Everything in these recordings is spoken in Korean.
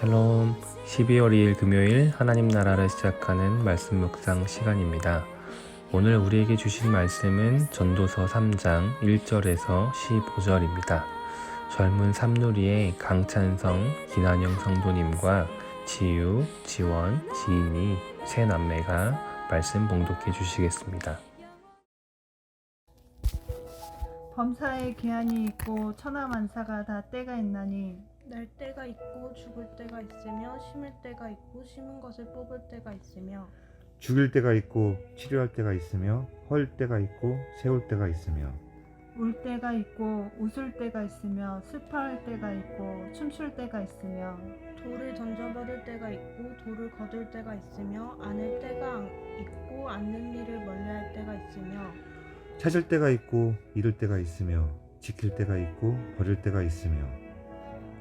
샬롬 12월 2일 금요일 하나님 나라를 시작하는 말씀 묵상 시간입니다. 오늘 우리에게 주신 말씀은 전도서 3장 1절에서 15절입니다. 젊은 삼누리의 강찬성, 김한영 성도님과 지유, 지원, 지인이 세 남매가 말씀 봉독해 주시겠습니다. 범사에 기한이 있고 천하 만사가 다 때가 있나니 날 때가 있고 죽을 때가 있으며 심을 때가 있고 심은 것을 뽑을 때가 있으며 죽일 때가 있고 치료할 때가 있으며 헐 때가 있고 세울 때가 있으며 울 때가 있고 웃을 때가 있으며 슬퍼할 때가 있고 춤출 때가 있으며 돌을 던져버릴 때가 있고 돌을 거둘 때가 있으며 안을 때가 있고 앉는 일을 멀리할 때가 있으며 찾을 때가 있고 잃을 때가 있으며 지킬 때가 있고 버릴 때가 있으며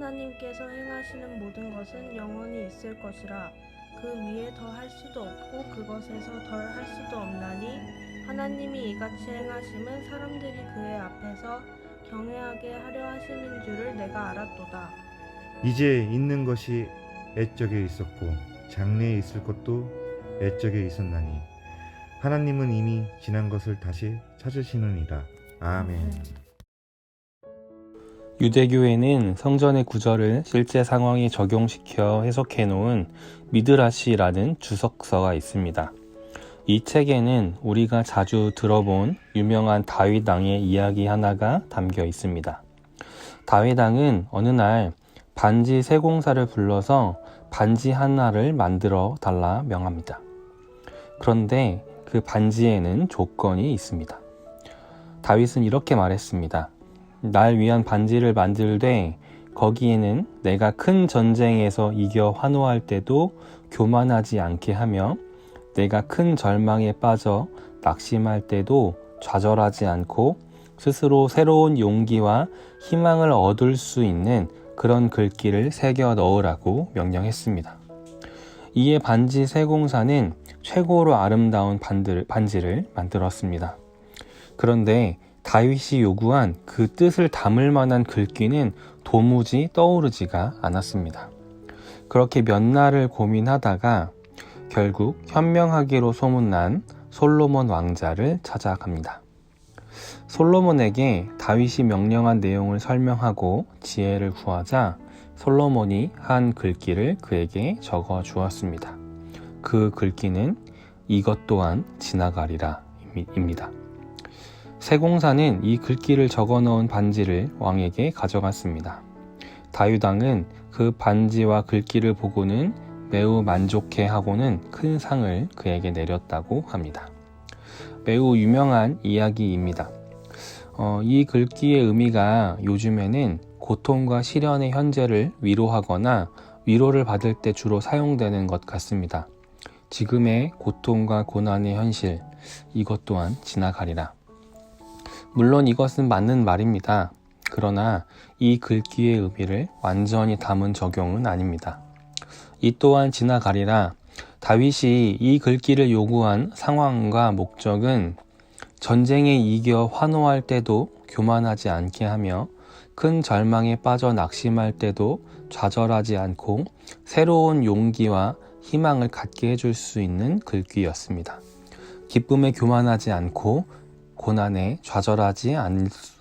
하나님께서 행하시는 모든 것은 영원히 있을 것이라. 그 위에 더 할 수도 없고 그것에서 덜 할 수도 없나니 하나님이 이같이 행하심은 사람들이 그의 앞에서 경외하게 하려 하심인 줄을 내가 알았도다. 이제 있는 것이 애적에 있었고 장래에 있을 것도 애적에 있었나니 하나님은 이미 지난 것을 다시 찾으시느니라 아멘 유대교에는 성전의 구절을 실제 상황에 적용시켜 해석해 놓은 미드라시라는 주석서가 있습니다. 이 책에는 우리가 자주 들어본 유명한 다윗 왕의 이야기 하나가 담겨 있습니다. 다윗 왕은 어느 날 반지 세공사를 불러서 반지 하나를 만들어 달라 명합니다. 그런데 그 반지에는 조건이 있습니다. 다윗은 이렇게 말했습니다. 날 위한 반지를 만들되 거기에는 내가 큰 전쟁에서 이겨 환호할 때도 교만하지 않게 하며 내가 큰 절망에 빠져 낙심할 때도 좌절하지 않고 스스로 새로운 용기와 희망을 얻을 수 있는 그런 글귀를 새겨 넣으라고 명령했습니다. 이에 반지 세공사는 최고로 아름다운 반지를, 만들었습니다. 그런데 다윗이 요구한 그 뜻을 담을 만한 글귀는 도무지 떠오르지가 않았습니다. 그렇게 몇 날을 고민하다가 결국 현명하기로 소문난 솔로몬 왕자를 찾아갑니다. 솔로몬에게 다윗이 명령한 내용을 설명하고 지혜를 구하자 솔로몬이 한 글귀를 그에게 적어 주었습니다. 그 글귀는 이것 또한 지나가리라 입니다. 세공사는 이 글귀를 적어 넣은 반지를 왕에게 가져갔습니다. 다윗왕은 그 반지와 글귀를 보고는 매우 만족해 하고는 큰 상을 그에게 내렸다고 합니다. 매우 유명한 이야기입니다. 어, 이 글귀의 의미가 요즘에는 고통과 시련의 현재를 위로하거나 위로를 받을 때 주로 사용되는 것 같습니다. 지금의 고통과 고난의 현실, 이것 또한 지나가리라. 물론 이것은 맞는 말입니다. 그러나 이 글귀의 의미를 완전히 담은 적용은 아닙니다. 이 또한 지나가리라 다윗이 이 글귀를 요구한 상황과 목적은 전쟁에 이겨 환호할 때도 교만하지 않게 하며 큰 절망에 빠져 낙심할 때도 좌절하지 않고 새로운 용기와 희망을 갖게 해줄 수 있는 글귀였습니다. 기쁨에 교만하지 않고 고난에 좌절하지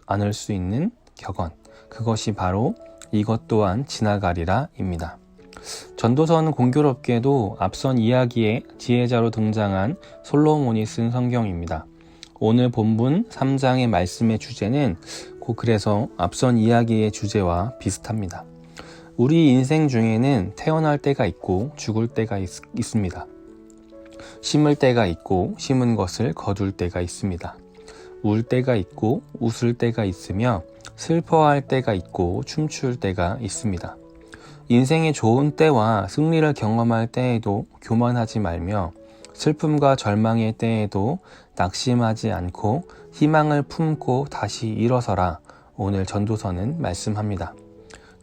않을 수 있는 격언. 그것이 바로 이것 또한 지나가리라 입니다. 전도서는 공교롭게도 앞선 이야기의 지혜자로 등장한 솔로몬이 쓴 성경입니다. 오늘 본문 3장의 말씀의 주제는 곧 그래서 앞선 이야기의 주제와 비슷합니다. 우리 인생 중에는 태어날 때가 있고 죽을 때가 있, 있습니다. 심을 때가 있고 심은 것을 거둘 때가 있습니다. 울 때가 있고 웃을 때가 있으며 슬퍼할 때가 있고 춤출 때가 있습니다. 인생의 좋은 때와 승리를 경험할 때에도 교만하지 말며 슬픔과 절망의 때에도 낙심하지 않고 희망을 품고 다시 일어서라 오늘 전도서는 말씀합니다.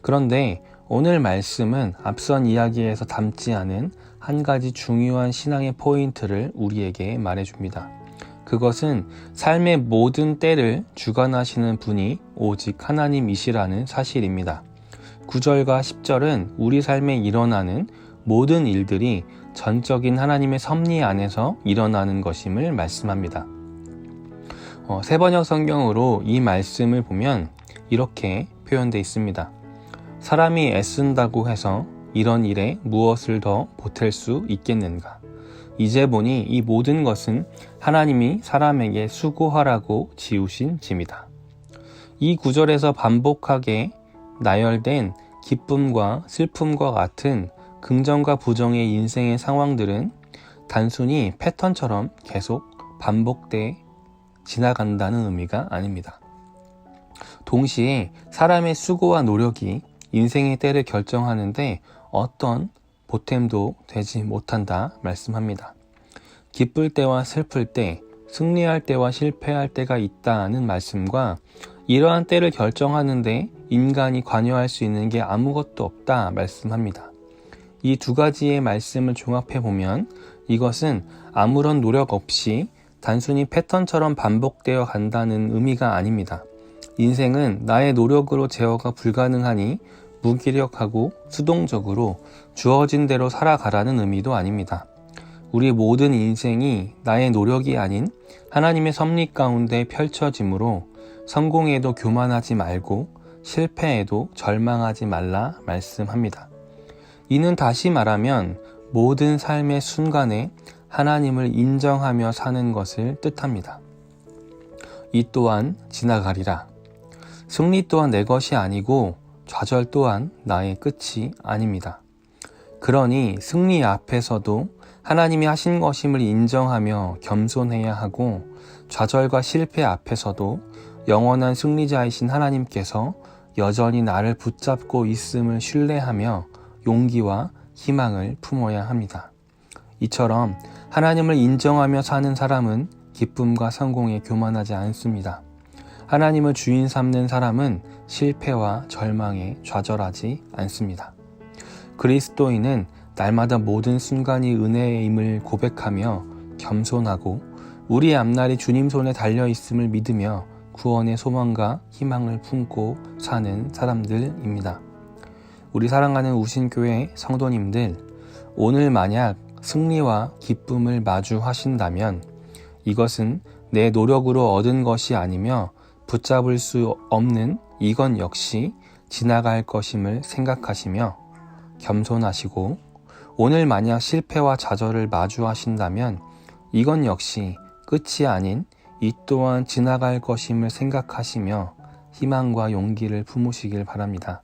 그런데 오늘 말씀은 앞선 이야기에서 담지 않은 한 가지 중요한 신앙의 포인트를 우리에게 말해줍니다. 그것은 삶의 모든 때를 주관하시는 분이 오직 하나님이시라는 사실입니다. 9절과 10절은 우리 삶에 일어나는 모든 일들이 전적인 하나님의 섭리 안에서 일어나는 것임을 말씀합니다. 어, 세번역 성경으로 이 말씀을 보면 이렇게 표현되어 있습니다. 사람이 애쓴다고 해서 이런 일에 무엇을 더 보탤 수 있겠는가? 이제 보니 이 모든 것은 하나님이 사람에게 수고하라고 지우신 짐이다. 이 구절에서 반복하게 나열된 기쁨과 슬픔과 같은 긍정과 부정의 인생의 상황들은 단순히 패턴처럼 계속 반복돼 지나간다는 의미가 아닙니다. 동시에 사람의 수고와 노력이 인생의 때를 결정하는데 어떤 보탬도 되지 못한다 말씀합니다. 기쁠 때와 슬플 때, 승리할 때와 실패할 때가 있다는 말씀과 이러한 때를 결정하는데 인간이 관여할 수 있는 게 아무것도 없다 말씀합니다. 이 두 가지의 말씀을 종합해 보면 이것은 아무런 노력 없이 단순히 패턴처럼 반복되어 간다는 의미가 아닙니다. 인생은 나의 노력으로 제어가 불가능하니 무기력하고 수동적으로 주어진 대로 살아가라는 의미도 아닙니다. 우리 모든 인생이 나의 노력이 아닌 하나님의 섭리 가운데 펼쳐지므로 성공에도 교만하지 말고 실패에도 절망하지 말라 말씀합니다. 이는 다시 말하면 모든 삶의 순간에 하나님을 인정하며 사는 것을 뜻합니다. 이 또한 지나가리라. 승리 또한 내 것이 아니고 좌절 또한 나의 끝이 아닙니다. 그러니 승리 앞에서도 하나님이 하신 것임을 인정하며 겸손해야 하고 좌절과 실패 앞에서도 영원한 승리자이신 하나님께서 여전히 나를 붙잡고 있음을 신뢰하며 용기와 희망을 품어야 합니다. 이처럼 하나님을 인정하며 사는 사람은 기쁨과 성공에 교만하지 않습니다. 하나님을 주인 삼는 사람은 실패와 절망에 좌절하지 않습니다. 그리스도인은 날마다 모든 순간이 은혜임을 고백하며 겸손하고 우리의 앞날이 주님 손에 달려 있음을 믿으며 구원의 소망과 희망을 품고 사는 사람들입니다. 우리 사랑하는 우신교회 성도님들, 오늘 만약 승리와 기쁨을 마주하신다면 이것은 내 노력으로 얻은 것이 아니며 붙잡을 수 없는 이건 역시 지나갈 것임을 생각하시며 겸손하시고 오늘 만약 실패와 좌절을 마주하신다면 이건 역시 끝이 아닌 이 또한 지나갈 것임을 생각하시며 희망과 용기를 품으시길 바랍니다.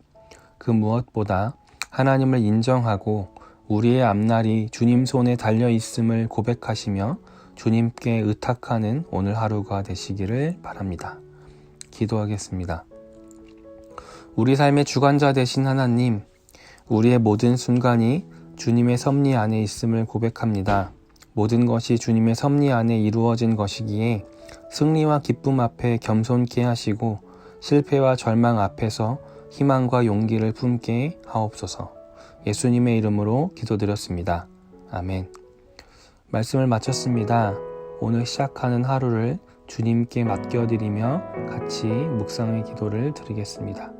그 무엇보다 하나님을 인정하고 우리의 앞날이 주님 손에 달려 있음을 고백하시며 주님께 의탁하는 오늘 하루가 되시기를 바랍니다. 기도하겠습니다. 우리 삶의 주관자 되신 하나님, 우리의 모든 순간이 주님의 섭리 안에 있음을 고백합니다. 모든 것이 주님의 섭리 안에 이루어진 것이기에 승리와 기쁨 앞에 겸손케 하시고 실패와 절망 앞에서 희망과 용기를 품게 하옵소서. 예수님의 이름으로 기도드렸습니다. 아멘. 말씀을 마쳤습니다. 오늘 시작하는 하루를 주님께 맡겨드리며 같이 묵상의 기도를 드리겠습니다.